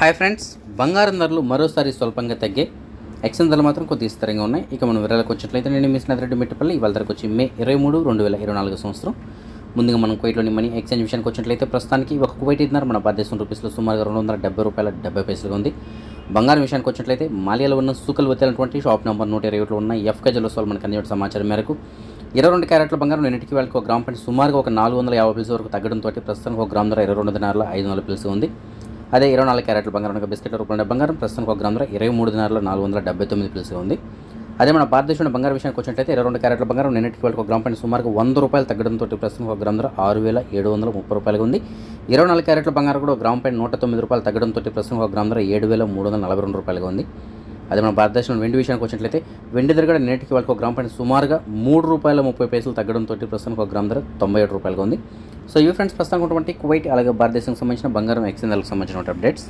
Hi friends బంగారం ధరలు మరోసారి స్వల్పంగా తగ్గే ఎక్సెన్ ధరలు మాత్రం కొద్దిగా స్థిరంగా ఉన్నాయి. ఇక మనం వివరాలకు వచ్చినట్లయితే నేను మిస్ రెడ్డి మిట్టపల్లి. ఇవాళ ధరకు వచ్చి మే ఇరవై మూడు రెండు వేల ఇరవై నాలుగు సంవత్సరం. ముందుగా మనం కువైట్లోని మనీ ఎక్స్చేంజ్ విషయానికి వచ్చినట్లయితే ప్రస్తుతానికి ఒక కువైట్ ఇద్దరు మన భారతదేశం రూపీస్లో సుమారుగా రెండు వందల డెబ్బై రూపాయల డెబ్బై పైసలుగా ఉంది. బంగారం విషయానికి వచ్చినట్లయితే మాలియాలో ఉన్న సూకల్ వచ్చేటువంటి షాప్ నెంబర్ నూట ఇరవై ఒకటిలో ఉన్న ఎఫ్ గజలో సోల్ మనకు అందిన సమాచారం మేరకు ఇరవై రెండు క్యారెట్ల బంగారం నిన్నటికి వాళ్ళకి ఒక గ్రామ్ పంట సుమారుగా ఒక నాలుగు వందల యాభై పిల్స్ వరకు తగ్గడంతో ప్రస్తుతానికి ఒక గ్రామ్ ధర ఇరవై రెండు దినారుల ఐదు వందల పిల్స్ ఉంది. అదే ఇరవై నాలుగు క్యారెట్ల బంగారం ఒక బిస్కెట్ రూపంలో బంగారం. ప్రస్తుతానికి ఒక గ్రామ్ ధర ఇరవై మూడు దినారులో నాలుగు వందల డెబ్బై తొమ్మిది పిల్స్ ఉంది. అదే మన భారతదేశంలో బంగారం విషయానికి వచ్చినట్లయితే ఇరవై రెండు క్యారెట్ల బంగారం నిన్నటి వాళ్ళకి ఒక గ్రామ్ పైన సుమారుగా వంద రూపాయలు తగ్గడంతో ప్రస్తుతం ఒక గ్రామ్ ధర ఆరు వేల ఏడు వందల ముప్పై రూపాయలుగా ఉంది. ఇరవై నాలుగు క్యారెట్ల బంగారం కూడా ఒక గ్రామ్ పైన నూట తొమ్మిది రూపాయలు తగ్గడంతో ప్రస్తుతం ఒక గ్రామ్ ధర ఏడు వేల మూడు వందల నలభై రెండు రూపాయలుగా ఉంది. అదే మన భారతదేశంలో వెండి విషయానికి వచ్చినట్లయితే వెండి ధర కూడా నేటికి వాళ్ళకి ఒక గ్రామ్ పైన సుమారుగా మూడు రూపాయల ముప్పై పైసలు తగ్గడంతో ప్రస్తుతానికి ఒక గ్రామ్ ధర తొంభై ఏడు రూపాయలుగా ఉంది. సో ఇవి ఫ్రెండ్స్ ప్రస్తుతం ఉన్నటువంటి కువైట్ అలాగే భారతదేశం సంబంధించిన బంగారం ఎక్స్చేంజ్లకు సంబంధించిన అప్డేట్స్